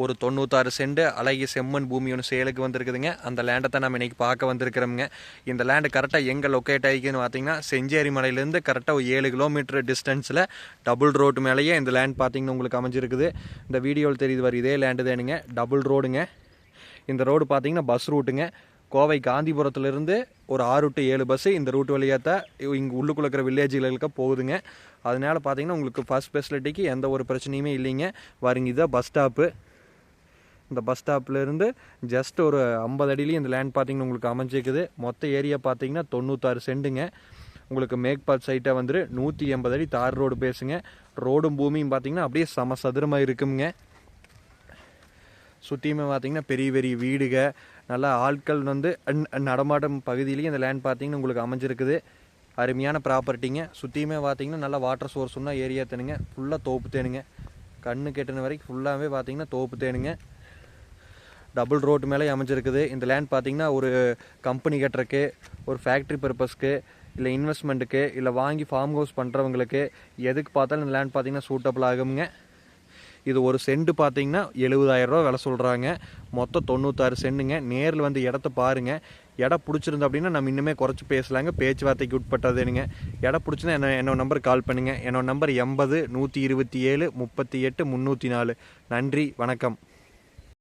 ஒரு தொண்ணூத்தாறு சென்ட் அழகிய செம்மண் பூமி ஒன்று சேலுக்கு வந்திருக்குதுங்க. அந்த லேண்டை தான் நம்ம இன்றைக்கி பார்க்க வந்திருக்கிறோமுங்க. இந்த லேண்டு கரெக்டாக எங்கே லொக்கேட் ஆகிக்குன்னு பார்த்தீங்கன்னா செஞ்சேரி மலையிலேருந்து கரெக்டாக ஒரு ஏழு கிலோமீட்டர் டிஸ்டன்ஸில் டபுள் ரோடு மேலேயே இந்த லேண்ட் பார்த்தீங்கன்னா உங்களுக்கு அமைஞ்சிருக்குது. இந்த வீடியோவில் தெரியுது வர இதே லேண்டு தானுங்க. டபுள் ரோடுங்க இந்த ரோடு பார்த்தீங்கன்னா பஸ் ரூட்டுங்க கோவை காந்திபுரத்துலேருந்து ஒரு ஆறு டு ஏழு பஸ்ஸு இந்த ரூட் வழியாக தான் இங்கே உள்ளுக்குள்ள இருக்கிற வில்லேஜுகளுக்கு போகுதுங்க. அதனால பார்த்தீங்கன்னா உங்களுக்கு ஃபஸ்ட் ஃபெசிலிட்டிக்கு எந்த ஒரு பிரச்சனையுமே இல்லைங்க. வருங்க இதுதான் பஸ் ஸ்டாப்பு இந்த பஸ் ஸ்டாப்லேருந்து ஜஸ்ட் ஒரு ஐம்பது அடியிலையும் இந்த லேண்ட் பார்த்தீங்கன்னா உங்களுக்கு அமைஞ்சிருக்குது. மொத்த ஏரியா பார்த்தீங்கன்னா தொண்ணூத்தாறு சென்ட்டுங்க உங்களுக்கு மேக்பால் சைட்டாக வந்துட்டு நூற்றி எண்பது அடி தார் ரோடு பேசுங்க. ரோடும் பூமியும் பார்த்தீங்கன்னா அப்படியே சம சதுரமாக இருக்குங்க. சுற்றியுமே பார்த்தீங்கன்னா பெரிய பெரிய வீடுக. நல்லா ஆட்கள் வந்து அன்- நடமாடும் பகுதியிலையும் இந்த லேண்ட் பார்த்தீங்கன்னா உங்களுக்கு அமைஞ்சிருக்குது. அருமையான ப்ராப்பர்ட்டிங்க சுற்றியுமே பார்த்தீங்கன்னா நல்லா வாட்டர் சோர்ஸ் ஒன்றா ஏரியா தேனுங்க. ஃபுல்லாக தோப்பு தேனுங்க. கண்ணு கெட்டின வரைக்கும் ஃபுல்லாகவே பார்த்தீங்கன்னா தோப்பு தேனுங்க. டபுள் ரோடு மேலே அமைஞ்சிருக்குது. இந்த லேண்ட் பார்த்தீங்கன்னா ஒரு கம்பெனி கட்டுறக்கு ஒரு ஃபேக்ட்ரி பர்பஸ்க்கு இல்லை இன்வெஸ்ட்மெண்ட்டுக்கு இல்லை வாங்கி ஃபார்ம் ஹவுஸ் பண்ணுறவங்களுக்கு எதுக்கு பார்த்தாலும் இந்த லேண்ட் பார்த்தீங்கன்னா சூட்டபிள் ஆகுங்க இது ஒரு சென்ட் பார்த்தீங்கன்னா எழுபதாயிரரூவா விலை சொல்கிறாங்க மொத்தம் தொண்ணூத்தாறு சென்ட்டுங்க நேரில் வந்து இடத்த பாருங்கள் இடம் பிடிச்சிருந்தா அப்படின்னா நம்ம இன்னுமே குறைச்சி பேசலாங்க. பேச்சுவார்த்தைக்கு உட்பட்டதுனுங்க இடம் பிடிச்சிருந்தா என்ன என்னோட நம்பர் கால் பண்ணுங்கள் என்னோட நம்பர் எண்பது நூற்றி இருபத்தி ஏழு முப்பத்தி எட்டு முந்நூற்றி நாலு. நன்றி வணக்கம்.